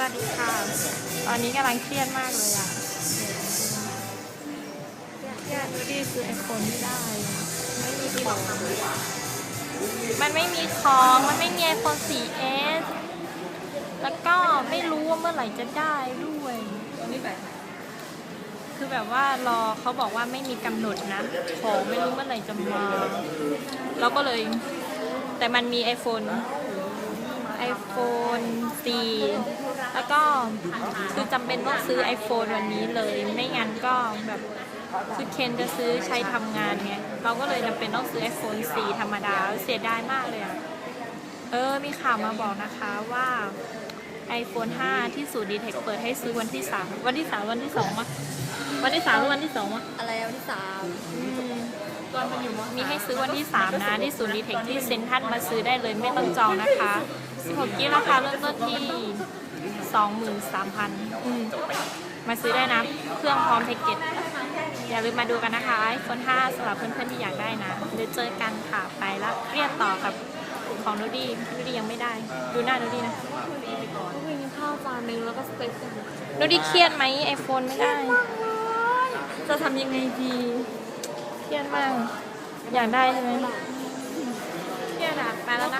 วัสดีค่ะ ตอนนี้กำลังเครียดมากเลยอะเครียดดูดิซื้อไอโฟนไม่ได้ ไม่มีของมันไม่มีของ มันไม่มี iPhone 4S แล้วก็ไม่รู้ว่าเมื่อไหร่จะได้ด้วยคือแบบว่ารอเขาบอกว่าไม่มีกำหนดนะ ของไม่รู้เมื่อไหร่จะมา เราก็เลย แต่มันมี iPhone iPhone 4 แล้วก็คือจำเป็นต้องซื้อ iPhone วันนี้เลย ไม่งั้นก็แบบคือเคนจะซื้อใช้ทำงานไงเราก็เลยจำเป็นต้องซื้อ iPhone 4 ธรรมดา เสียดายมากเลยอะเออ มีข่าวมาบอกนะคะว่า iPhone 5 ที่ศูนย์ดีเทคเปิดให้ซื้อวันที่ 3 วันที่ 3 วันที่2มะวันที่ 3 หรือวันที่2มะอะไรวันที่สามมีให้ซื้อวันที่ 3 นะ ที่ศูนย์ดีเทคที่เซ็นทรัลมาซื้อได้เลยไม่ต้องจองนะคะ16กิกราคาเริ่มต้นที่ 23,000อืมมาซื้อได้นะ เครื่องพร้อมแพ็กเกจอย่าลืมมาดูกันนะคะ iPhone 5สำหรับเพื่อนๆที่อยากได้นะเดี๋ยวเจอกันค่ะไปแล้วเรียนต่อกับของนูดี้นูดี้ยังไม่ได้ ดูหน้านูดี้นะก็กินข้าวจานนึงแล้วก็สเต็กกันนูดี้เครียดไหมไอโฟนไม่ได้ จะทำยังไงดีเครียดมาก อยากได้ใช่ไหมเครียดอะไปแล้วนะคะบ๊ายบายค่ะ